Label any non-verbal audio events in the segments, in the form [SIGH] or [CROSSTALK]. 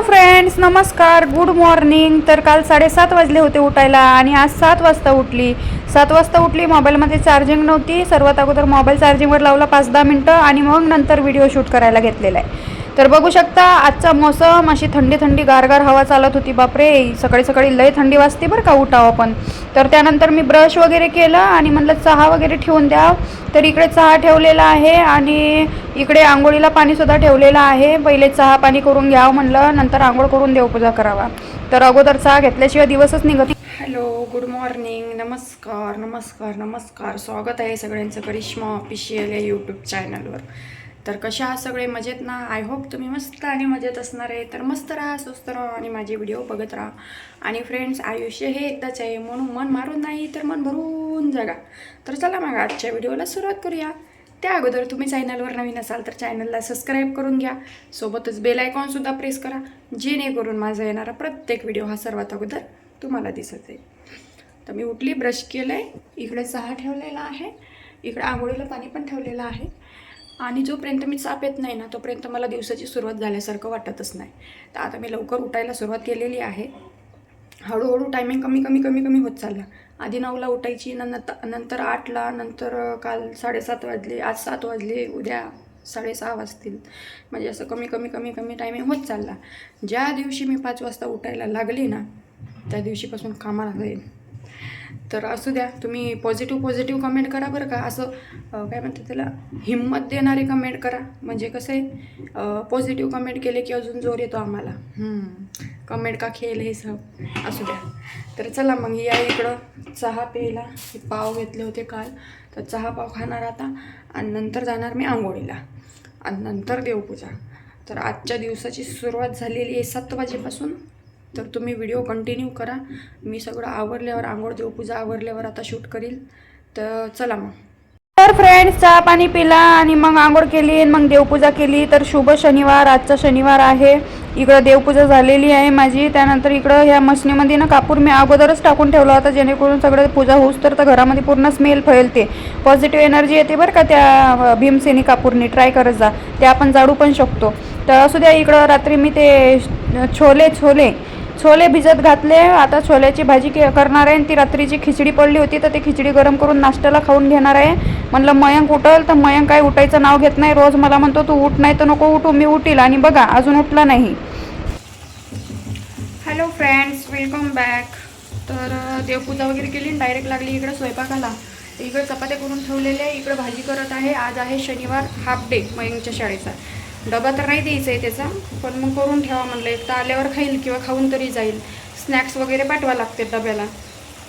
Hello friends नमस्कार good morning तर काल साडेसात वाजले होते उठायला आणि आज सात वाजता उठली. सात वाजता उठली मोबाईलमध्ये चार्जिंग नव्हती. सर्वात अगोदर मोबाईल चार्जिंगवर लावला पाच दहा मिनटं आणि मग नंतर व्हिडिओ शूट करायला घेतलेला आहे. तर बघू शकता आजचा मौसम अशी थंडी थंडी गारगार हवा चालत होती बापरे सकाळी सकाळी लय थंडी वाजते बरं का उठावं पण तर त्यानंतर मी ब्रश वगैरे केलं आणि म्हणलं चहा वगैरे ठेवून द्या तर इकडे चहा ठेवलेला आहे आणि इकडे आंघोळीला पाणीसुद्धा ठेवलेलं आहे. पहिले चहा पाणी करून घ्यावं म्हणलं नंतर आंघोळ करून देवपूजा करावा. तर अगोदर चहा घेतल्याशिवाय दिवसच निघत हॅलो गुड मॉर्निंग नमस्कार नमस्कार नमस्कार. स्वागत आहे सगळ्यांचं करिश्मा ऑफिशियल या यूट्यूब चॅनलवर तर कशा आहात सगळे? मजेत ना? आय होप तुम्ही मस्त आणि मजेत असणार आहे. तर मस्त राहा स्वस्त राहा आणि माझे व्हिडिओ बघत राहा. आणि फ्रेंड्स आयुष्य हे एकदाच आहे. म्हणून मन मारून नाही तर मन भरून जगा. तर चला मग आजच्या व्हिडिओला सुरुवात करूया. त्या अगोदर तुम्ही चॅनलवर नवीन असाल तर चॅनलला सबस्क्राईब करून घ्या. सोबतच बेल आयकॉनसुद्धा प्रेस करा. जेणेकरून माझा येणारा प्रत्येक व्हिडिओ हा सर्वात अगोदर तुम्हाला दिसत आहे तर मी उठली ब्रश केलं आहे इकडे चहा ठेवलेला आहे. इकडे आंघोळीला पाणी पण ठेवलेलं आहे. आणि जोपर्यंत मी चाप येत नाही ना तोपर्यंत मला दिवसाची सुरुवात झाल्यासारखं वाटतच नाही. तर आता मी लवकर उठायला सुरुवात केलेली आहे. हळूहळू टायमिंग कमी कमी कमी कमी होत चालला. आधी नऊला उठायची नंतर नंतर आठला नंतर काल साडेसात वाजले आज सात वाजले उद्या साडेसहा वाजतील. म्हणजे असं कमी कमी कमी कमी टायमिंग होत चालला. ज्या दिवशी मी पाच वाजता उठायला लागली ना त्या दिवशीपासून कामाला जाईल तर असू द्या तुम्ही पॉझिटिव्ह पॉझिटिव्ह कमेंट करा बरं का. असं काय म्हणतात त्याला हिंमत देणारे कमेंट करा. म्हणजे कसं आहे पॉझिटिव्ह कमेंट केले की अजून जोर येतो आम्हाला. कमेंट का खेळ हे सब. असू द्या. तर चला मग या इकडं. चहा प्यायला हे पाव घेतले होते काल. तर चहा पाव खाणार आता. आणि नंतर जाणार मी आंघोळीला. आणि नंतर देवपूजा. तर आजच्या दिवसाची सुरुवात झालेली आहे सात वाजेपासून. तर तुम्ही व्हिडिओ कंटिन्यू करा. मी सगळं आवरल्यावर आंघोळ देवपूजा आवरल्यावर आता शूट करील. तर चला मग. तर फ्रेंड्स चहा पाणी पिला आणि मग आंघोळ केली आणि मग देवपूजा केली. तर शुभ शनिवार आजचा शनिवार आहे. इकडं देवपूजा झालेली आहे माझी. त्यानंतर इकडं ह्या मशनीमध्ये ना कापूर मी अगोदरच टाकून ठेवला होता जेणेकरून सगळं पूजा होऊस तर तर घरामध्ये पूर्ण स्मेल फैलते पॉझिटिव्ह एनर्जी येते बरं का त्या भीमसेनी कापूरनी. ट्राय करत जा. ते आपण जाडू पण शकतो. तर असू द्या इकडं रात्री मी ते छोले छोले छोले भिजत घातले. आता छोल्याची भाजी के करणार आहे आणि ती रात्रीची खिचडी पडली होती तर ती खिचडी गरम करून नाश्त्याला खाऊन घेणार आहे. म्हणलं मयंक उठल तर मयंक काय उठायचं नाव घेत नाही. रोज मला म्हणतो तू उठ नाही तर नको उठू मी उठील. आणि बघा अजून उठला नाही. हॅलो फ्रेंड्स वेलकम बॅक तर देवपूजा वगैरे केली डायरेक्ट लागली इकडं स्वयंपाकाला. तर चपात्या करून ठेवलेल्या आहे इकडं भाजी करत आहे. आज आहे शनिवार हाफ डे मयंकच्या शाळेचा. डबा तर नाही द्यायचा आहे त्याचा पण मग करून ठेवा म्हणलं. एक तर आल्यावर खाईल किंवा खाऊन तरी जाईल. स्नॅक्स वगैरे पाठवा लागते डब्याला.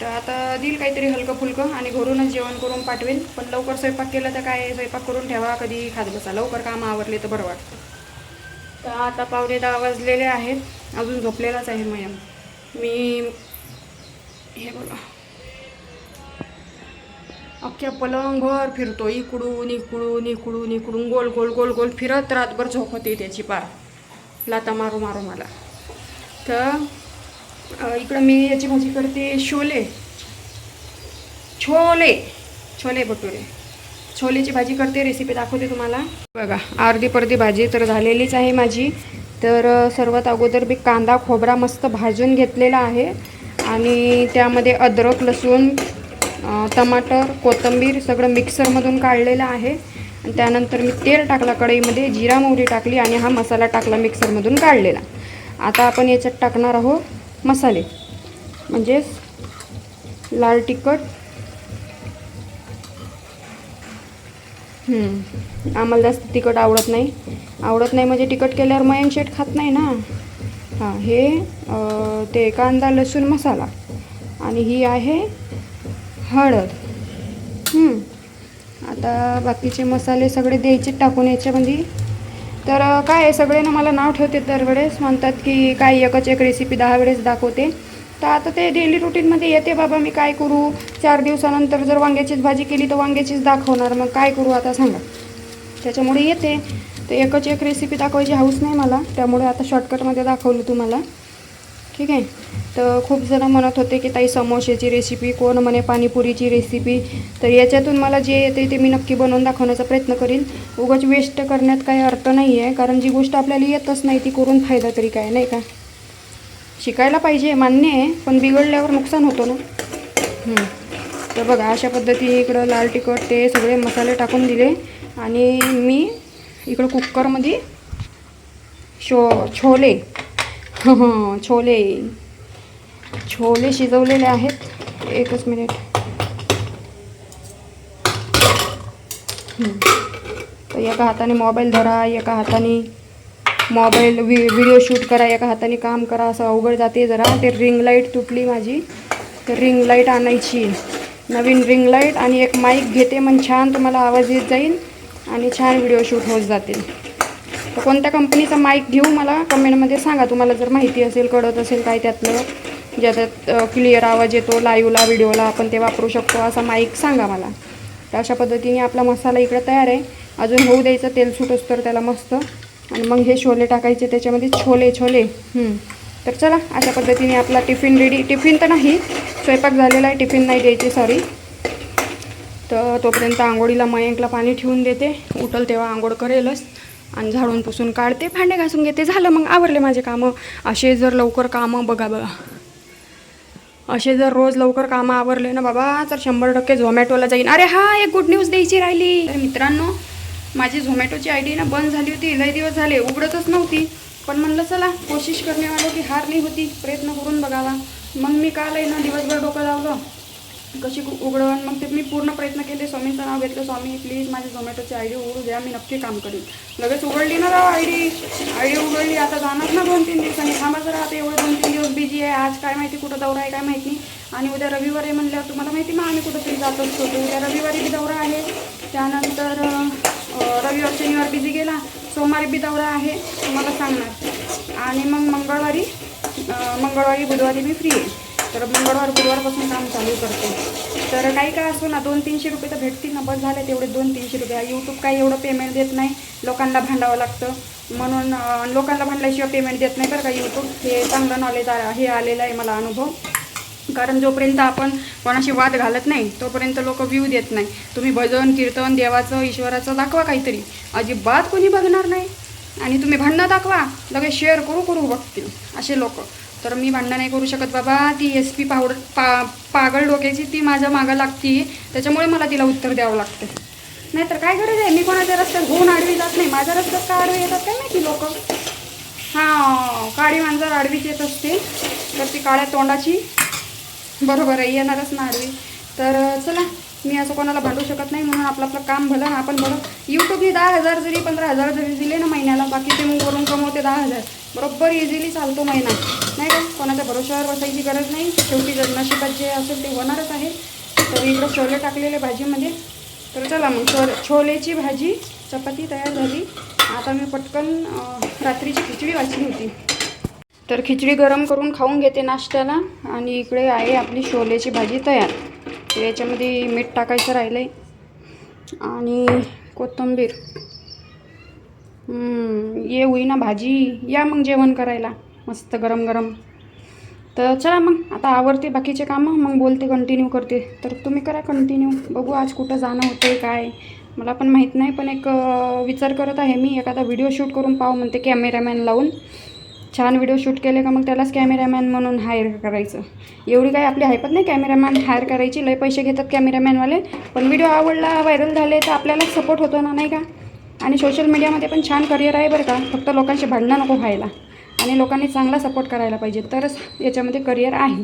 तर आता देईल काहीतरी हलकं फुलकं आणि घरूनच जेवण करून पाठवेल. पण लवकर स्वयंपाक केला तर काय स्वयंपाक करून ठेवा. कधी खात बसा. लवकर कामं आवरले तर बरं वाटतं. तर आता पावणे दहा वाजलेले आहेत. अजून झोपलेलाच आहे मयम. मी हे बोला अख्ख्या पलंगभर फिरतो इकडून इकडून इकडून इकडून गोल गोल गोल गोल फिरत रातभर झोप होते त्याची पार लाता मारू मारू मला. तर इकडं मी याची भाजी करते शोले छोले. छोले भटुरे. छोलेची भाजी करते रेसिपी दाखवते तुम्हाला. बघा अर्धी पर्धी भाजी तर झालेलीच आहे माझी. तर सर्वात अगोदर मी कांदा खोबरा मस्त भाजून घेतलेला आहे. आणि त्यामध्ये अद्रक लसूण टमाटर कोथिंबीर सगळं मिक्सरमधून काढलेलं आहे. आणि त्यानंतर मी तेल टाकला कढईमध्ये जिरा मोहरी टाकली आणि हा मसाला टाकला मिक्सरमधून काढलेला. आता आपण याच्यात टाकणार आहोत मसाले. म्हणजेच लाल तिखट. आम्हाला जास्त तिखट आवडत नाही. आवडत नाही म्हणजे तिखट केल्यावर मयंक शेट खात नाही ना? हां हे ते कांदा लसूण मसाला. आणि ही आहे हळद. आता बाकीचे मसाले सगळे द्यायचे टाकून याच्यामध्ये. तर काय आहे सगळे ना मला नाव ठेवते दरवेळेस. म्हणतात की काय एकच एक रेसिपी दहा वेळेस दाखवते. तर आता ते डेली रुटीनमध्ये येते बाबा मी काय करू? चार दिवसानंतर जर वांग्याचीच भाजी केली तर वांग्याचीच दाखवणार. मग काय करू आता सांगा. त्याच्यामुळे येते. तर एकच एक रेसिपी दाखवायची हाऊस नाही मला. त्यामुळे आता शॉर्टकटमध्ये दाखवलं तुम्हाला. ठीक आहे? तर खूप जण म्हणत होते की ताई समोश्याची रेसिपी कोण म्हणे? पाणीपुरीची रेसिपी तर याच्यातून मला जे येते ते मी नक्की बनवून दाखवण्याचा प्रयत्न करीन. उगाच वेस्ट करण्यात काही अर्थ नाही आहे कारण जी गोष्ट आपल्याला येतच नाही ती करून फायदा तरी काय नाही का? शिकायला पाहिजे मान्य आहे पण बिघडल्यावर नुकसान होतो ना? तर बघा अशा पद्धतीने इकडं लाल तिखट ते सगळे मसाले टाकून दिले. आणि मी इकडं कुकरमध्ये शो छोले हो, छोले. छोले शिजवलेले आहेत. एकच मिनिट. तर एका हाताने मोबाईल धरा एका हाताने मोबाईल वि व्हिडिओ शूट करा एका हाताने काम करा असं अवघड जाते जरा. ते रिंग लाइट तुटली माझी. तर रिंग लाइट आणायची. नवीन रिंग लाइट आणि एक माईक घेते मग छान तुम्हाला आवाज येत जाईल आणि छान व्हिडिओ शूट होत जातील. तर कोणत्या कंपनीचा माईक घेऊ मला? कमेंटमध्ये सांगा. तुम्हाला जर माहिती असेल कळत असेल काय त्यातलं. ज्याच्यात क्लिअर आवाज येतो लाईव्हला व्हिडिओला आपण ते वापरू शकतो. असा माईक सांगा मला. तर अशा पद्धतीने आपला मसाला इकडं तयार आहे. अजून होऊ द्यायचं तेल सुटोस तर त्याला मस्त. आणि मग हे छोले टाकायचे त्याच्यामध्ये छोले छोले. तर चला अशा पद्धतीने आपला टिफिन रेडी टिफिन तर नाही. स्वयंपाक झालेला आहे. टिफिन नाही द्यायची सॉरी तर तोपर्यंत आंघोळीला मयंकला पाणी ठेवून देते. उठल तेव्हा आंघोळ करेलच. आणि झाडून पुसून काढते भांडे घासून घेते. झालं मग आवरले माझे कामं. असे जर लवकर कामं बघा बघा. असे जर रोज लवकर कामं आवरले ना बाबा तर शंभर टक्के झोमॅटोला जाईन. अरे हा एक गुड न्यूज द्यायची राहिली. तर मित्रांनो माझी झोमॅटोची आय डी ना बंद झाली होती लय दिवस झाले उघडतच नव्हती. पण म्हणलं चला कोशिश करण्यावाला की हार नाही होती प्रयत्न करून बघावा. मग मी काल आहे ना दिवसभर डोकं लावलं. कशी उघडवून मग ते मी पूर्ण प्रयत्न केले. स्वामींचं नाव घेतलं. स्वामी प्लीज माझी झोमॅटोची आय डी उघडू द्या. मी नक्की काम करेन. लगेच उघडली ना राव आय डी आय डी उघडली. आता जाणार ना दोन तीन दिवसांनी. थांबा जरा. आता एवढं दोन तीन दिवस बिझी आहे. आज काय माहिती? कुठं दौरा आहे काय माहिती? आणि उद्या रविवार आहे म्हणल्यावर तुम्हाला माहिती मग आम्ही कुठंतरी जात असतो उद्या रविवारी बी दौरा आहे. त्यानंतर रविवार शनिवार बिझी गेला. सोमवारी बी दौरा आहे. तुम्हाला सांगणार. आणि मग मंगळवारी मंगळवारी बुधवारी मी फ्री आहे. तर मंगळवार गुरुवारपासून काम चालू करते. तर काही काय असो ना दोन तीनशे रुपये तर भेटतील ना बस झाले तेवढे दोन तीनशे रुपये यूट्यूब काही एवढं पेमेंट देत नाही. लोकांना भांडावं लागतं. म्हणून लोकांना भांडल्याशिवाय पेमेंट देत नाही बरं का यूट्यूब हे चांगलं नॉलेज हे आलेलं आहे मला अनुभव. कारण जोपर्यंत आपण कोणाशी वाद घालत नाही तोपर्यंत लोक व्ह्यू देत नाही. तुम्ही भजन कीर्तन देवाचं ईश्वराचं दाखवा काहीतरी. अजिबात कोणी बघणार नाही. आणि तुम्ही भांडणं दाखवा. लगेच शेअर करू करू बघतील. असे लोक. तर मी भांडणं नाही करू शकत बाबा. ती एस पी पावडर पा पागळ डोक्याची ती माझ्या मागं लागती. त्याच्यामुळे मला तिला उत्तर द्यावं लागतं. नाहीतर काय गरज आहे? मी कोणाच्या रस्त्यात होऊन आडवी जात नाही. माझ्या रस्त्यात का आडवी येतात काय माहिती लोक? हां काळी मांजर आडवीच येत असते. तर ती काळ्या तोंडाची बरोबर आहे. येणारच ना आडवी. तर चला. मी असं कोणाला भांडू शकत नाही म्हणून आपलं आपलं काम भलं आपण बरं. यूट्यूबने दहा हजार जरी पंधरा हजार जरी दिले ना महिन्याला बाकी ते मग वरून कमवते दहा हजार. बरोबर इझिली चालतो महिना. नाही का? कोणाच्या भरोश्यावर बसायची गरज नाही. शेवटी जर नशिबात जे असेल ते होणारच आहे. तर इकडं छोले टाकलेले भाजीमध्ये म्हणजे, तर चला मग छो छोलेची भाजी चपाती तयार झाली. आता मी पटकन रात्रीची खिचडी वाचली होती. तर खिचडी गरम करून खाऊन घेते नाश्त्याला. आणि इकडे आहे आपली छोलेची भाजी तयार. याच्यामध्ये मीठ टाकायचं राहिलं आहे आणि कोथिंबीर. ये होई ना भाजी. या मग जेवण करायला. मस्त गरम गरम. तर चला मग आता आवडते बाकीचे कामं. मग बोलते कंटिन्यू करते. तर तुम्ही करा कंटिन्यू बघू आज कुठं जाणं होतं आहे काय. मला पण माहीत नाही पण एक विचार करत आहे मी. एखादा व्हिडिओ शूट करून पाहू म्हणते कॅमेरामॅन लावून. छान व्हिडिओ शूट केले का मग त्यालाच कॅमेरामॅन म्हणून हायर करायचं. एवढी काय आपली हायपत नाही कॅमेरामॅन हायर करायची. लय पैसे घेतात कॅमेरामॅनवाले पण व्हिडिओ आवडला व्हायरल झाले तर आपल्यालाच सपोर्ट होतो ना नाही का? आणि सोशल मीडियामध्ये पण छान करिअर आहे बरं का. फक्त लोकांशी भांडणं नको व्हायला. आणि लोकांनी चांगला सपोर्ट करायला पाहिजे. तरच याच्यामध्ये करिअर आहे.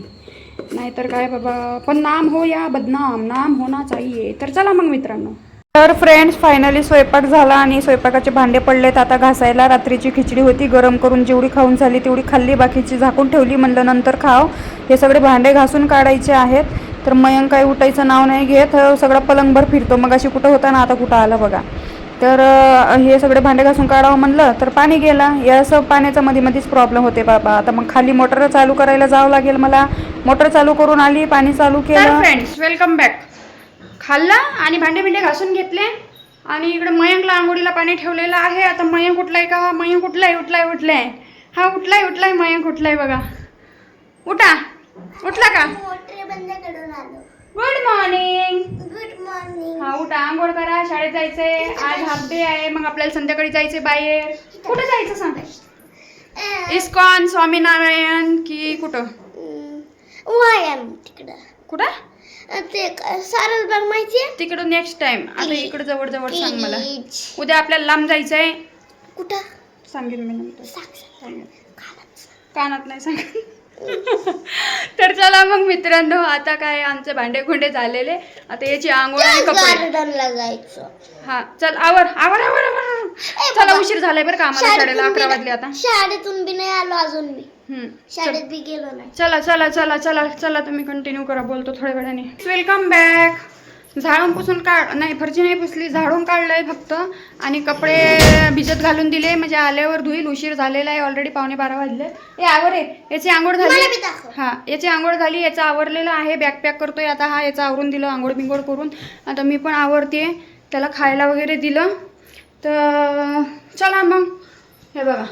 नाहीतर काय बाबा? पण नाम हो या बदनाम. नाम होना चाहिए. तर चला मग मित्रांनो. तर फ्रेंड्स फायनली स्वयंपाक झाला आणि स्वयंपाकाचे भांडे पडलेत. आता घासायला रात्रीची खिचडी होती. गरम करून जेवढी खाऊन झाली तेवढी खाल्ली. बाकीची झाकून ठेवली. म्हणलं नंतर खाव. हे सगळे भांडे घासून काढायचे आहेत. तर मयंक काही उठायचं नाव नाही घेत. सगळा पलंगभर फिरतो. मग अशी कुठं होता ना आता कुठं आलं बघा. तर हे सगळे भांडे घासून काढावं म्हणलं तर पाणी गेला. या असं पाण्याचा मध्ये मध्येच प्रॉब्लेम होते बाबा. आता मग खाली मोटर चालू करायला जावं लागेल मला. मोटर चालू करून आली पाणी चालू केलं. फ्रेंड्स वेलकम बॅक खाल्ला आणि भांडे बिंडे घासून घेतले. आणि इकडे मयंकला आंघोळीला पाणी ठेवलेलं आहे. आता मयंक उठलाय का? मयंक उठलाय उठलाय उठलाय. हा उठलाय उठलाय मयंक उठलाय बघा. उठा. उठला का? गुड मॉर्निंग गुड मॉर्निंग हा उठा. आंघोळ करा. शाळेत जायचंय. आज हाफ डे आहे. मग आपल्याला संध्याकाळी जायचंय बाहेर. कुठं जायचं सांग? इस्कॉन स्वामीनारायण की कुठं? तिकडं. कुठं? ते क- सारस बाग माहितीये? तिकडं नेक्स्ट टाइम आता इकडं जवळ जवळ सांग मला. उद्या आपल्याला लांब जायचंय. कुठं? सांगेन मी नंतर. सांग. कानात नाही सांग तर चला मग मित्रांनो आता काय आमचे भांडे खुंडे झालेले. आता याची आंघोळ आणि कपडे. जायचं. हा चल आवर आवर आवर आवर. चला. उशीर झालाय बरं का आम्हाला शाळेला अकरा वाजले आता. शाळेतून बी नाही आलो अजून मी. शाळेत बी गेलो नाही. चला चला चला चला चला तुम्ही कंटिन्यू करा बोलतो थोड्या वेळाने. वेलकम बॅक झाडून पुसून काढ नाही फरची नाही पुसली झाडून काढलंय फक्त. आणि कपडे भिजत घालून दिले म्हणजे आल्यावर धुईल उशीर झालेला आहे ऑलरेडी पावणे बारा वाजले. ए आवर आहे याची आंघोळ झाली? हा याची आंघोळ झाली याचा आवरलेला आहे बॅग पॅक करतोय आता हा याचा आवरून दिलं आंघोळ बिंघोळ करून. आता मी पण आवरते त्याला खायला वगैरे दिलं. तर चला मग. हे बघा.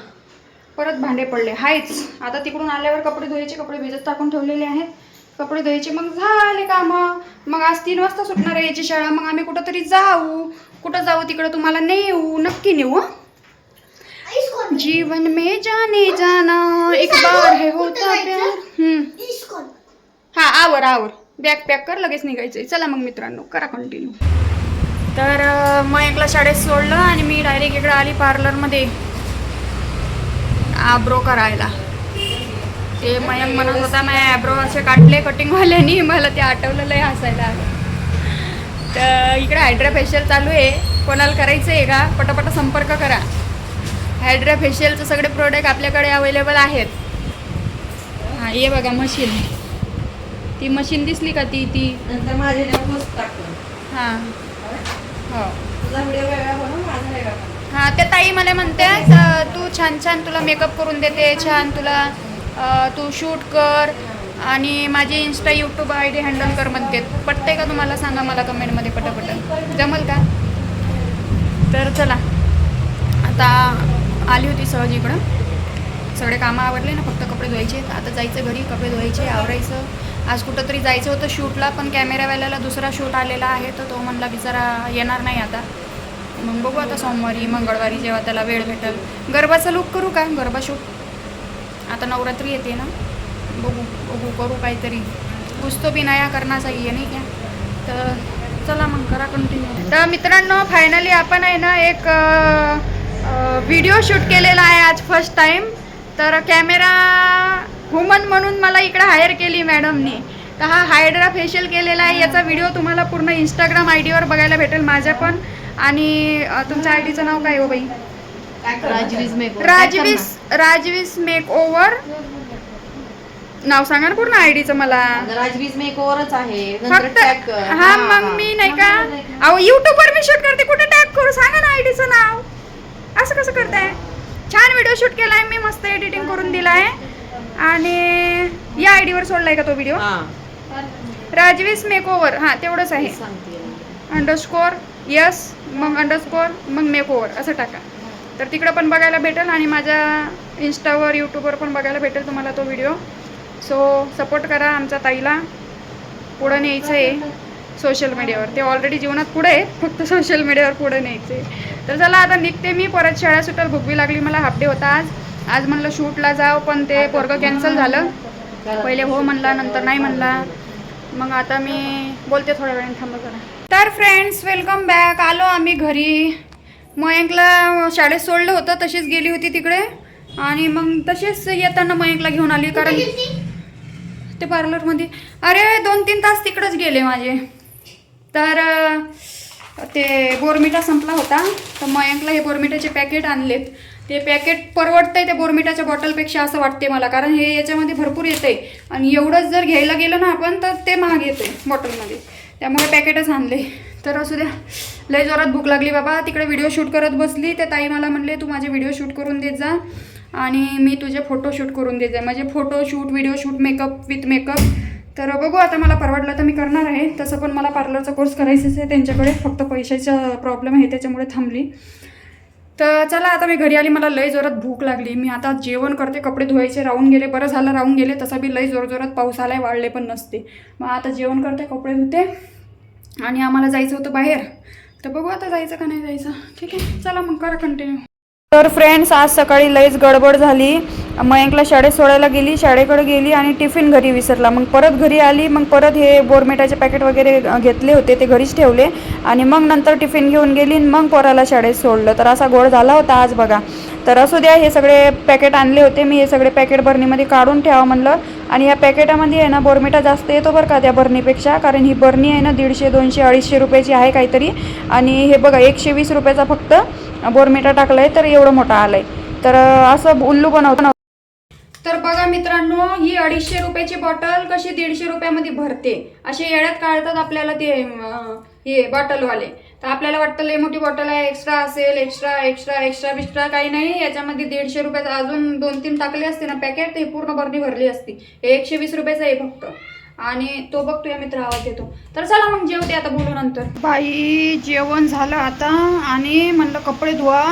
परत भांडे पडले. हायच. आता तिकडून आल्यावर कपडे धुवायचे कपडे भिजत टाकून ठेवलेले आहेत. कपडे धुवायचे. मग झाले कामं. मग आज तीन वाजता सुटणार आहे याची शाळा. मग आम्ही कुठं तरी जाऊ. कुठं जाऊ तिकडं तुम्हाला नेऊ. नक्की नेऊ हं? जीवन में जाने जाना एक बार है होता प्यार। हा आवर आवर. बॅग पॅक कर लगेच निघायचंय. चला मग मित्रांनो करा कंटिन्यू तर अं, मयंकला शाळेत सोडलं आणि मी डायरेक्ट इकडे आली पार्लरमध्ये आब्रो करायला. ते मयंक म्हणत होता मी ॲब्रो असे काढले कटिंगवाल्यानी मला ते आठवलं लय हसायला आलं. तर इकडे हायड्रा फेशियल चालू आहे. कोणाला करायचं आहे का? पटापट संपर्क करा. हायड्रा फेशियलचे सगळे प्रोडक्ट आपल्याकडे अवेलेबल आहेत. हां ये बघा मशीन ती मशीन दिसली का ती ती? हां. हो. हां त्या ताई मला म्हणतात अं, तू छान छान तुला मेकअप करून देते छान तुला तू शूट कर आणि माझी Insta YouTube I D handle कर म्हणते. पटते का तुम्हाला? सांगा मला कमेंटमध्ये पटापट जमल का? तर चला. आता आली होती सहज इकडं. सगळे कामं आवरले ना फक्त कपडे धुवायचे. आता जायचं घरी कपडे धुवायचे आवरायचं. आज कुठं तरी जायचं होतं शूटला पण कॅमेरावाल्याला दुसरा शूट आलेला आहे तर तो म्हणला बिचारा येणार नाही आता. मग बघू आता सोमवारी मंगळवारी जेव्हा त्याला वेळ भेटेल. गरबाचा लुक करू का? गरबा शूट आता नवरात्री येते ना? बघू बघू करू काहीतरी. कुछ तो भी नया आहे नाही का? तर चला मग करा कंटिन्यू तर मित्रांनो फायनली आपण आहे ना एक व्हिडिओ शूट केलेला आहे आज फर्स्ट टाईम तर कॅमेरा वुमन म्हणून मला इकडे हायर केली मॅडमने तर हा हायड्रा फेशियल केलेला आहे. याचा व्हिडिओ तुम्हाला पूर्ण इंस्टाग्राम आय डीवर बघायला भेटेल माझ्या पण. आणि तुमच्या आय डीचं नाव काय हो बाई? Make Rajvees Rajvees makeover नाव सांगा ना पूर्ण आय डीचं मला. राजवीज मेक ओव्हरच आहे. फक्त. हा मग मी नाही का? अहो युट्यूब वर मी शूट करते. कुठे टॅग करू? सांगा ना आयडीचं नाव. असं कसं करताय? छान व्हिडिओ शूट केलाय. मी मस्त एडिटिंग करून दिलाय. आणि या आयडीवर सोडलाय का तो व्हिडिओ हा. राजवीस मेक ओव्हर हा तेवढंच आहे. अंडरस्कोर यस मग अंडरस्कोअर मग मेक असं टाका. तर तिकडं पण बघायला भेटेल आणि माझ्या इंस्टावर यूट्यूबवर पण बघायला भेटेल तुम्हाला तो व्हिडिओ सो सपोर्ट करा आमच्या ताईला. पुढं न्यायचं आहे सोशल मीडियावर ते ऑलरेडी जीवनात पुढे आहे फक्त सोशल मीडियावर पुढं न्यायचं आहे तर चला आता निघते मी. परत शाळा सुटेल भुकवी लागली. मला हाफ डे होता आज. आज म्हणलं शूटला जाव पण ते पोरगं कॅन्सल झालं. पहिले हो म्हणला नंतर नाही म्हणला. मग आता मी बोलते थोड्या वेळाने. थांबा जरा. तर फ्रेंड्स वेलकम बॅक आलो आम्ही घरी. मयंकला शाळेत सोडलं होतं तशीच गेली होती तिकडे. आणि मग तशीच येताना मयंकला घेऊन आली कारण ते पार्लरमध्ये अरे दोन तीन तास तिकडंच गेले माझे. तर ते बोरमिटा संपला होता. तर मयंकला हे बोरमिटाचे पॅकेट आणलेत. ते पॅकेट परवडतंय त्या बोरमिटाच्या बॉटलपेक्षा असं वाटते मला कारण हे याच्यामध्ये भरपूर येते आणि एवढंच जर घ्यायला गेलं ना आपण तर ते महाग येते बॉटलमध्ये त्यामुळे पॅकेटच आणले. तर असू द्या. लय जोरात भूक लागली बाबा. तिकडे व्हिडिओ शूट करत बसली. त्या ताई मला म्हणले तू माझे व्हिडिओ शूट करून देत जा आणि मी तुझे फोटो शूट करून देत जा. म्हणजे photo shoot video shoot makeup with makeup तर बघू आता मला परवडलं तर मी करणार आहे. तसं पण मला पार्लरचा कोर्स करायचाच आहे. त्यांच्याकडे फक्त पैशाचा प्रॉब्लेम आहे. त्याच्यामुळे थांबली. तर चला आता मी घरी आली मला लय जोरात भूक लागली. मी आता जेवण करते कपडे धुवायचे राहून गेले. बरं झालं राहून गेले. तसा बी लय जोरजोरात पाऊस आलाय वाढले पण नसते. मग आता जेवण करते कपडे धुते. आणि आम्हाला जायचं होतं बाहेर. तर बघू आता जायचं का नाही जायचं. ठीक आहे? चला मग करा कंटिन्यू तर फ्रेंड्स आज सकाळी लईच गडबड झाली. मयंकला शाळेत सोडायला गेली शाळेकडे गेली आणि टिफिन घरी विसरला. मग परत घरी आली मग परत हे बोरमेटाचे पॅकेट वगैरे घेतले होते ते घरीच ठेवले. आणि मग नंतर टिफिन घेऊन गेली आणि मग पोराला शाळेत सोडलं. तर असा गोड झाला होता आज बघा. तर असू द्या हे सगळे पॅकेट आणले होते. मी हे सगळे पॅकेट बरणीमध्ये काढून ठेवा म्हणलं. आणि या पॅकेटामध्ये आहे ना बोरमेटा जास्त येतो बरं का त्या बरणीपेक्षा. कारण ही बरणी आहे ना दीडशे दोनशे अडीचशे रुपयाची आहे काहीतरी. आणि हे बघा एकशे वीस रुपयाचा फक्त. बोरमिटा टाकला आहे तर एवढं मोठा आलं आहे तर असं उल्लू बनवतो तर बघा मित्रांनो ही अडीचशे रुपयाची बॉटल कशी दीडशे रुपयामध्ये भरते. असे येड्यात काढतात आपल्याला ते हे बॉटलवाले. तर आपल्याला वाटतं लय मोठी बॉटल आहे एक्स्ट्रा असेल एक्स्ट्रा एक्स्ट्रा एक्स्ट्रा बिस्ट्रा काही नाही. याच्यामध्ये दीडशे रुपयाचं अजून दोन तीन टाकले असते ना पॅकेट ते पूर्ण भरणी भरली असती. हे एकशे वीस रुपयाचं आहे फक्त. आणि तो बघतो या मित्र आवाज येतो. तर चला मग जेवते आता बोलू नंतर. बाई जेवण झालं आता आणि म्हणलं कपडे धुवा.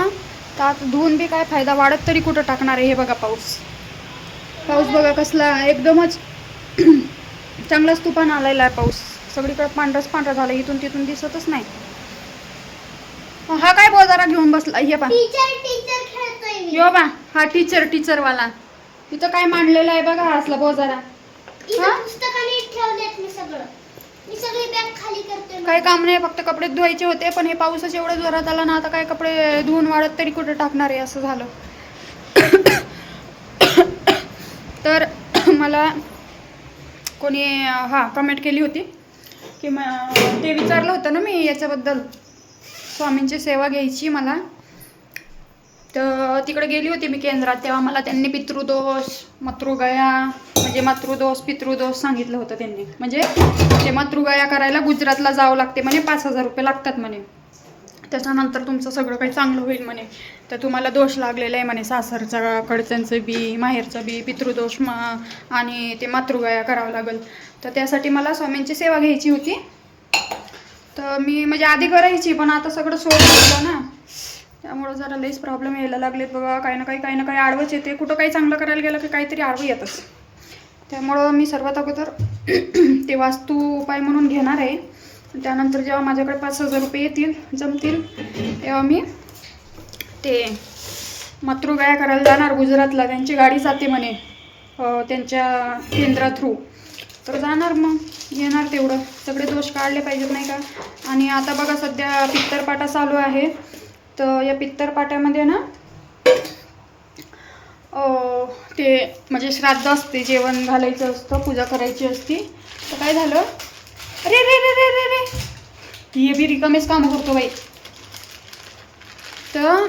तर आता धुवून बी काय फायदा? वाढत तरी कुठं टाकणार आहे हे बघा पाऊस. पाऊस बघा कसला एकदमच [CLEARS THROAT] चांगलाच तुफान आलेला आहे पाऊस. सगळीकडे पांढरच पांढरा झाला इथून तिथून दिसतच नाही. हा काय बोजारा घेऊन बसला? हे पा टीचर टीचर खेळतोय मी. यो बा हा टीचर टीचरवाला इथं काय मांडलेलं आहे बघा हा असला बोजारा इथं पुस्तकाने ठेवलेत मी सगळं. मी सगळी बॅग खाली करतोय काही काम नाही फक्त कपडे धुवायचे होते पण हे पाऊसच एवढं जोरात आला ना आता काय कपडे धुवून वाढत तरी कुठे टाकणार आहे असं झालं. तर मला कोणी हां कमेंट केली होती की म ते विचारलं होतं ना मी याच्याबद्दल. स्वामींची सेवा घ्यायची मला. तर तिकडे गेली होती मी केंद्रात. तेव्हा मला त्यांनी पितृदोष मातृगया म्हणजे मातृदोष पितृदोष सांगितलं होतं त्यांनी. म्हणजे ते मातृगया करायला गुजरातला जावं लागते म्हणे पाच हजार रुपये लागतात म्हणे. त्याच्यानंतर तुमचं सगळं काही चांगलं होईल म्हणे. तर तुम्हाला दोष लागलेला आहे म्हणे सासरचा कडच्यांचं बी माहेरचं बी पितृदोष मा आणि ते मातृगया करावं लागेल. तर त्यासाठी मला स्वामींची सेवा घ्यायची होती. तर मी म्हणजे आधी करायची पण आता सगळं सोडून दिलं ना. त्यामुळं जरा लईच प्रॉब्लेम यायला लागलेत बघा. काही ना काही काही ना काही आडवंच येते. कुठं काही चांगलं करायला गेलं की काहीतरी आडवं येतच. त्यामुळं मी सर्वात अगोदर [CLEARS THROAT] ते वास्तू उपाय म्हणून घेणार आहे. त्यानंतर जेव्हा माझ्याकडे पाच हजार रुपये येतील जमतील तेव्हा मी ते मातृगाया करायला जाणार गुजरातला. त्यांची गाडी जाते म्हणे त्यांच्या केंद्रा थ्रू तर जाणार मग. येणार तेवढं. सगळे दोष काढले पाहिजेत नाही का? आणि आता बघा सध्या पित्तरपाटा चालू आहे. तर या पित्तर पाट्यामध्ये ना ते म्हणजे श्राद्ध असते जेवण घालायचं असतं पूजा करायची असती. तर काय झालं? अरे रे रे रे रे रे हे बी रिकामेच काम करतो बाई. तर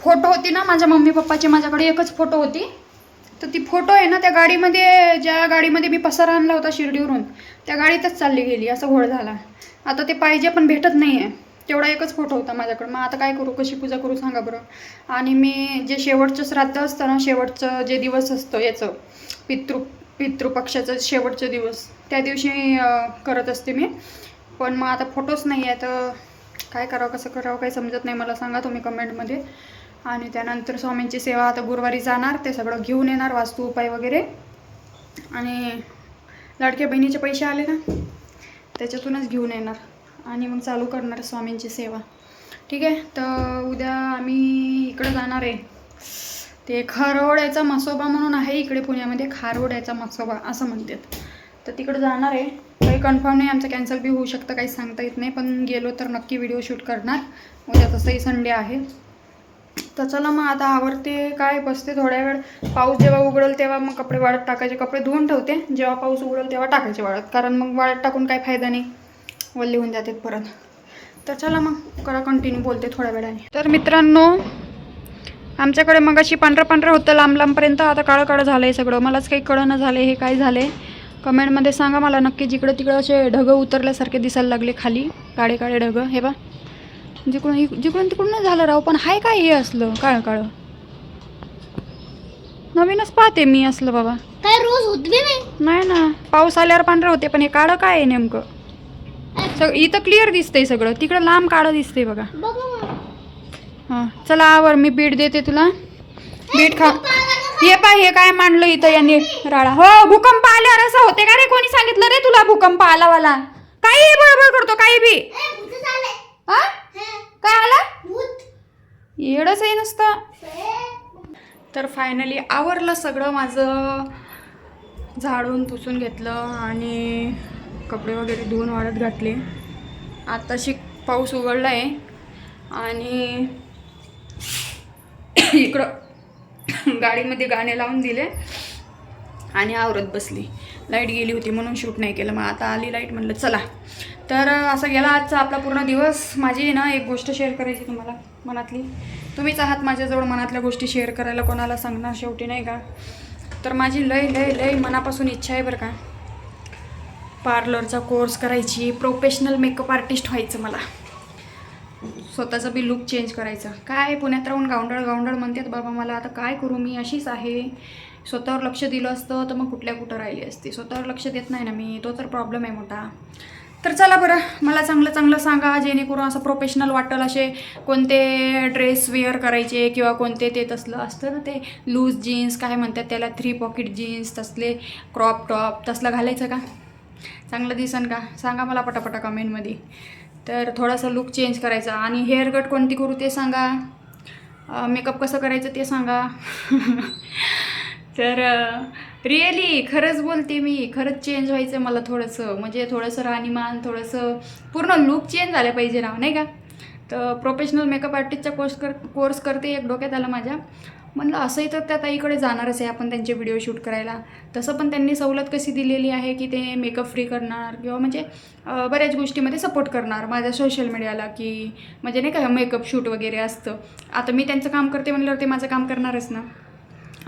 फोटो होती ना माझ्या मम्मी पप्पाची माझ्याकडे एकच फोटो होती. तर ती फोटो आहे ना त्या गाडीमध्ये ज्या गाडीमध्ये मी पसारा आणला होता शिर्डीवरून त्या गाडीतच चालली गेली असं घोळ झाला. आता ते पाहिजे पण भेटत नाही आहे तेवढा एकच फोटो होता माझ्याकडं. मग आता काय करू? कशी पूजा करू सांगा बरं. आणि मी जे शेवटचं श्राद्ध असतं ना शेवटचं जे दिवस असतं याचं पितृ पितृपक्षाचं शेवटचे दिवस त्या दिवशी करत असते मी. पण मग आता फोटोच नाही आहे तर काय करावं कसं करावं काही समजत नाही. मला सांगा तुम्ही कमेंटमध्ये आणि त्यानंतर स्वामींची सेवा आता गुरुवारी जाणार. ते सगळं घेऊन येणार वास्तू उपाय वगैरे. आणि लाडक्या बहिणीचे पैसे आले ना त्याच्यातूनच घेऊन येणार. आणि मग चालू करणार स्वामींची सेवा. ठीक आहे? तर उद्या आम्ही इकडं जाणार आहे. ते खारोड्याचा मसोबा म्हणून आहे इकडे पुण्यामध्ये खारोड्याचा मसोबा असं म्हणतात. तर तिकडं जाणार आहे. काही कन्फर्म नाही आमचं कॅन्सल बी होऊ शकतं काही सांगता येत नाही पण गेलो तर नक्की व्हिडिओ शूट करणार. उद्या तसंही संडे आहे. तर चला मग आता आवडते काय बसते थोड्या वेळ. पाऊस जेव्हा उघडेल तेव्हा मग कपडे वाळत टाकायचे. कपडे धुवून ठेवते. जेव्हा पाऊस उघडेल तेव्हा टाकायचे वाळत. कारण मग वाळत टाकून काही फायदा नाही. वल्ले होऊन जातात परत. तर चला मग करा कंटिन्यू बोलते थोड्या वेळाने. तर मित्रांनो आमच्याकडे मग अशी पांढरं पांढरं होतं लांब लांबपर्यंत आता काळं काळं झालं आहे सगळं. मलाच काही कळणं झालं हे काय झालं आहे कमेंटमध्ये सांगा मला नक्की जिकडं तिकडं असे ढगं उतरल्यासारखे दिसायला लागले खाली. काळे काळे ढगं हे बा जिकडून जिकडून तिकडून झालं राव पण हाय काय हे असलं? काळं काळं. नवीनच पाहते मी असलं बाबा. काय रोज होत नाही ना पाऊस आल्यावर पांढरं होते पण हे काळं काय आहे नेमकं? सग इथं क्लिअर दिसतंय सगळं. तिकडं लांब काळं दिसतंय बघा. हां चला आवर मी बीट देते तुला. बीट खा. हे पाय हे काय मांडलं इथं यांनी? राळा. हो भूकंप आल्यावर असं होते का रे? कोणी सांगितलं रे तुला भूकंप आलावाला? काही बरोबर करतो काही बी. काय आला? येडच आहे नसतं. तर फायनली आवरलं सगळं माझं. झाडून पुसून घेतलं आणि कपडे वगैरे धुवून वाळत घातले. आत्ताशी पाऊस उघडला आहे आणि इकडं गाडीमध्ये गाणे लावून दिले. आणि आवरत बसली. लाइट गेली होती म्हणून शूट नाही केलं. मग आता आली लाइट म्हणलं चला. तर असा गेला आजचा आपला पूर्ण दिवस. माझी ना एक गोष्ट शेअर करायची तुम्हाला मनातली. तुम्हीच आहात माझ्याजवळ मनातल्या गोष्टी शेअर करायला कोणाला सांगणार शेवटी नाही का? तर माझी लय लय लय मनापासून इच्छा आहे बरं का. पार्लरचा कोर्स करायची प्रोफेशनल मेकअप आर्टिस्ट व्हायचं मला. स्वतःचा बी लुक चेंज करायचा. काय पुण्यात राहून गावंडळ गावंडळ म्हणतात बाबा मला आता काय करू? मी अशीच आहे. स्वतःवर लक्ष दिलं असतं तर मग कुठल्या कुठं राहिली असती? स्वतःवर लक्ष देत नाही ना मी तो तर प्रॉब्लेम आहे मोठा. तर चला बरं मला चांगलं चांगलं सांगा जेणेकरून असं प्रोफेशनल वाटेल असे कोणते ड्रेस वेअर करायचे किंवा कोणते ते तसलं असतं ना ते लूज जीन्स काय म्हणतात त्याला थ्री पॉकेट जीन्स तसले क्रॉप टॉप तसलं घालायचं का? चांगलं दिसन का? सांगा मला पटापटा कमेंटमध्ये. तर थोडासा लुक चेंज करायचा. आणि हेअर कट कोणती करू ते सांगा. मेकअप कसं करायचं ते सांगा. [LAUGHS] तर रिअली खरंच बोलते मी. खरंच चेंज व्हायचं मला थोडंसं. म्हणजे थोडंसं राहणीमान थोडंसं पूर्ण लुक चेंज झालं पाहिजे ना नाही का? तर प्रोफेशनल मेकअप आर्टिस्टचा कोर्स कर कोर्स करते एक डोक्यात आला माझ्या. म्हणलं असंही तर त्या ताईकडे जाणारच आहे आपण त्यांचे व्हिडिओ शूट करायला. तसं पण त्यांनी सवलत कशी दिलेली आहे की ते मेकअप फ्री करणार किंवा म्हणजे बऱ्याच गोष्टीमध्ये सपोर्ट करणार माझ्या सोशल मीडियाला की म्हणजे नाही का मेकअप शूट वगैरे असतं. आता मी त्यांचं काम करते म्हणल्यावर ते माझं काम करणारच ना.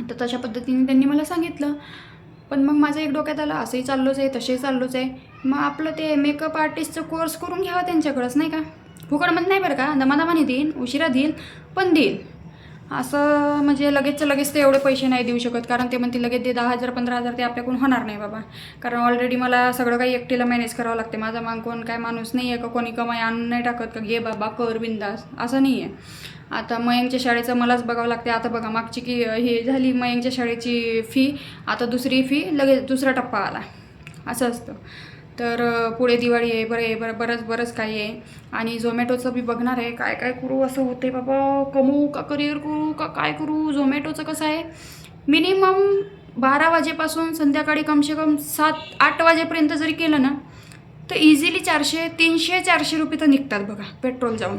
तर तशा पद्धतीने त्यांनी मला सांगितलं. पण मग माझं एक डोक्यात आलं असंही चाललोच आहे तसेही चाललोच आहे. मग आपलं ते मेकअप आर्टिस्टचं कोर्स करून घ्यावा त्यांच्याकडंच नाही का? फुकटमध्ये नाही बरं का? दमादमाने देईन उशिरा देईल पण देईल. असं म्हणजे लगेचच्या लगेच ते एवढे पैसे नाही देऊ शकत कारण ते म्हणते लगेच दे दहा हजार पंधरा हजार ते आपल्याकडून होणार नाही बाबा. कारण ऑलरेडी मला सगळं काही एकटीला मॅनेज करावं लागते. माझा माग कोण काय माणूस नाही आहे का? कोणी कमाई आणून नाही टाकत का? घे बाबा कर बिंदास. असं नाही आहे आता मयंकच्या शाळेचं मलाच बघावं लागते. आता बघा मागची की हे झाली मयंकच्या शाळेची फी आता दुसरी फी लगेच दुसरा टप्पा आला. असं असतं. तर पुढे दिवाळी आहे बरं आहे बरं बरंच बरंच काही आहे. आणि झोमॅटोचं बी बघणार आहे काय काय करू असं होते बाबा. कमवू का करिअर करू का काय करू? झोमॅटोचं कसं आहे? मिनिमम बारा वाजेपासून संध्याकाळी कमसे कम सात आठ वाजेपर्यंत जरी केलं ना तर इझिली चारशे तीनशे चारशे रुपये तर निघतात बघा पेट्रोल जाऊन.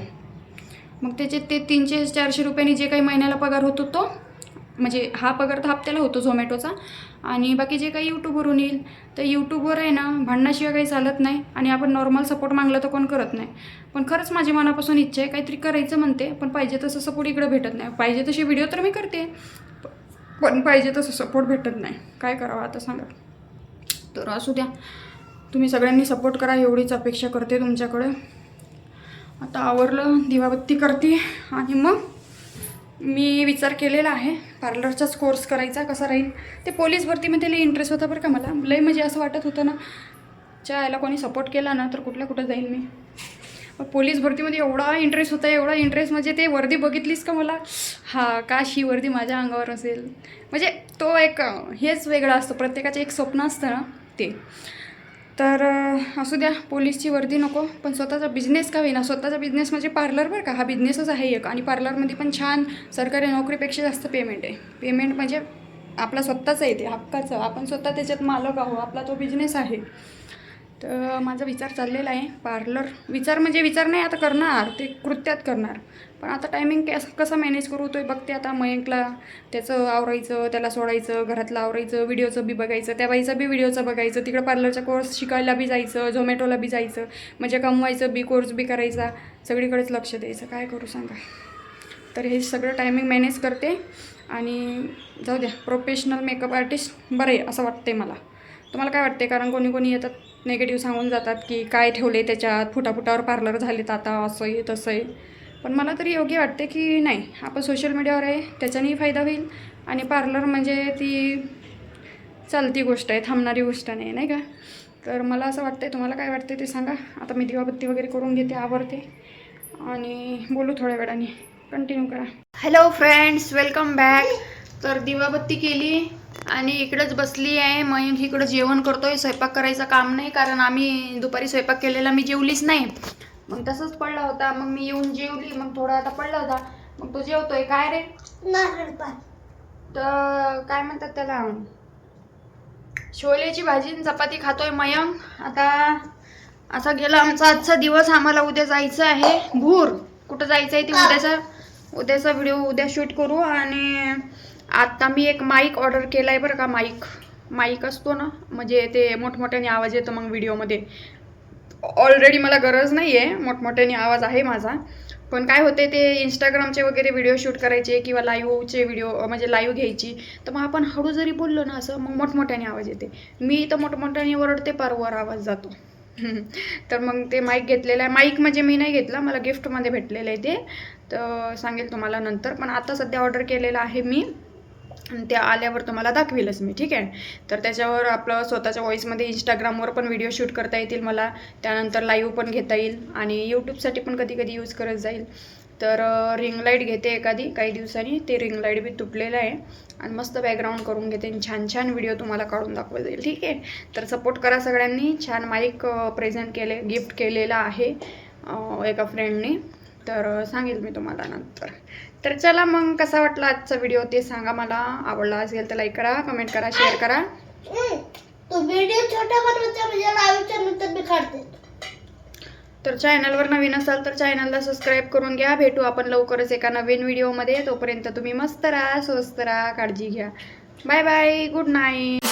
मग त्याचे ते तीनशे चारशे रुपयांनी जे काही महिन्याला पगार होतो तो म्हणजे हा पगार तर हप्त्याला होतो झोमॅटोचा. आणि बाकी जे काही यूट्यूबवरून येईल तर यूट्यूबवर आहे ना भांडणाशिवाय काही चालत नाही आणि आपण नॉर्मल सपोर्ट मागला तर कोण करत नाही. पण खरंच माझी मनापासून इच्छा आहे काहीतरी करायचं म्हणते पण पाहिजे तसं सपोर्ट इकडं भेटत नाही. पाहिजे तसे व्हिडिओ तर मी करते पण पाहिजे तसं सपोर्ट भेटत नाही. काय करावं आता सांगा. तर असू द्या. तुम्ही सगळ्यांनी सपोर्ट करा एवढीच अपेक्षा करते तुमच्याकडे. आता आवरलं दिवाबत्ती करते आणि मग मी विचार केलेला आहे. पार्लरचाच कोर्स करायचा कसा राहील? ते पोलीस भरतीमध्ये लई इंटरेस्ट होता बरं का मला. लई म्हणजे असं वाटत होतं ना च्या याला कोणी सपोर्ट केला ना तर कुठल्या कुठं जाईल मी? पोलीस भरतीमध्ये एवढा इंटरेस्ट होता एवढा इंटरेस्ट म्हणजे ते वर्दी बघितलीस का मला? हा काश ही वर्दी माझ्या अंगावर असेल. म्हणजे तो एक हेच वेगळा असतो. प्रत्येकाचं एक स्वप्न असतं ना ते. तर असू द्या पोलीसची वर्दी नको पण स्वतःचा बिझनेस का होईना? स्वतःचा बिझनेस म्हणजे पार्लर बरं का? हा बिझनेसच आहे एक. आणि पार्लरमध्ये पण छान सरकारी नोकरीपेक्षा जास्त पेमेंट आहे. पेमेंट म्हणजे आपला स्वतःचा येते हक्काचं. आपण स्वतः त्याच्यात मालक आहो आपला तो बिझनेस आहे. तर माझा विचार चाललेला आहे पार्लर विचार म्हणजे विचार नाही आता करणार ते कृत्यात करणार. पण आता टायमिंग कसं कसं मॅनेज करू तो बघते आता मयंकला. त्याचं आवरायचं त्याला सोडायचं घरातलं आवरायचं व्हिडिओचं बी बघायचं त्या बाईचं बी व्हिडिओचं बघायचं तिकडं पार्लरचा कोर्स शिकायला बी जायचं झोमॅटोला बी जायचं म्हणजे कमवायचं बी कोर्स बी करायचा सगळीकडेच लक्ष द्यायचं. काय करू सांगा. तर हे सगळं टायमिंग मॅनेज करते आणि जाऊ द्या प्रोफेशनल मेकअप आर्टिस्ट बरं आहे असं वाटते मला. तुम्हाला काय वाटते कारण कोणी कोणी येतात नेगेटिव्ह सांगून जातात की काय ठेवले त्याच्यात? फुटाफुटावर पार्लर झालेत आता असं आहे तसं आहे पण मला तरी योग्य वाटते की नाही. आपण सोशल मीडियावर आहे त्याच्यानेही फायदा होईल. आणि पार्लर म्हणजे ती चालती गोष्ट आहे थांबणारी गोष्ट नाही नाही का? तर मला असं वाटतं तुम्हाला काय वाटतं ते सांगा. आता मी दिवाबत्ती वगैरे करून घेते आवरते. आणि बोलू थोड्या वेळाने. कंटिन्यू करा. हॅलो फ्रेंड्स वेलकम बॅक तर दिवाबत्ती केली. आणि इकडेच बसली आहे मयंक इकडं जेवण करतोय स्वयंपाक करायचं काम नाही कारण आम्ही दुपारी स्वयंपाक केलेला मी जेवलीच नाही. मग तसंच पडला होता मग मी येऊन जेवली मग थोडा आता पडला होता. मग तो जेवतोय काय रे? तर काय म्हणतात त्याला? छोलेची भाजी आणि चपाती खातोय मयंक. आता असा गेला आमचा आजचा दिवस आम्हाला उद्या जायचं आहे. भूर कुठं जायचं आहे ते उद्याचा उद्याचा व्हिडिओ उद्या शूट करू आणि आत्ता मी एक माईक ऑर्डर केला आहे बरं का माईक माईक असतो ना म्हणजे ते मोठमोठ्याने आवाज येतो मग व्हिडिओमध्ये ऑलरेडी मला गरज नाही आहे मोठमोठ्याने आवाज आहे माझा. पण काय होते ते इंस्टाग्रामचे वगैरे व्हिडिओ शूट करायचे किंवा लाईव्हचे व्हिडिओ म्हणजे लाईव्ह घ्यायची. तर मग आपण हळू जरी बोललो ना असं मग मोठमोठ्याने आवाज येते. मी तर मोठमोठ्याने ओरडते परवर आवाज जातो. [LAUGHS] तर मग ते माईक घेतलेलं आहे. माईक म्हणजे मी नाही घेतला मला गिफ्टमध्ये भेटलेलं आहे ते. तर सांगेल तुम्हाला नंतर. पण आता सध्या ऑर्डर केलेलं आहे मी. आणि ते आल्यावर तुम्हाला दाखवेलच मी ठीक आहे? तर त्याच्यावर आपलं स्वतःच्या व्हॉईसमध्ये इंस्टाग्रामवर पण व्हिडिओ शूट करता येतील मला. त्यानंतर लाईव्ह पण घेता येईल आणि यूट्यूबसाठी पण कधी कधी यूज करत जाईल. तर रिंग लाइट घेते एखादी काही दिवसांनी. ते रिंग लाइट बी तुटलेलं आहे. आणि मस्त बॅकग्राऊंड करून घेते आणि छान छान व्हिडिओ तुम्हाला काढून दाखवत जाईल ठीक आहे? तर सपोर्ट करा सगळ्यांनी. छान माईक प्रेझेंट केले गिफ्ट केलेलं आहे एका फ्रेंडने तर सांगेल मी तुम्हाला नंतर. तर चला मग कसा वाटला आजचा व्हिडिओ ते सांगा मला. आवडला असेल तर लाईक करा कमेंट करा शेअर करा. हम्म. तो व्हिडिओ छोटा बनवायचा म्हणजे लाईव्हच्या नंतर मी काढते तर चॅनलवर नवीन असाल तर चॅनलला सबस्क्राईब करून घ्या. भेटू आपण लवकरच एका नवीन व्हिडिओमध्ये तोपर्यंत तुम्ही मस्त राहा स्वस्त राहा काळजी घ्या. Bye bye good night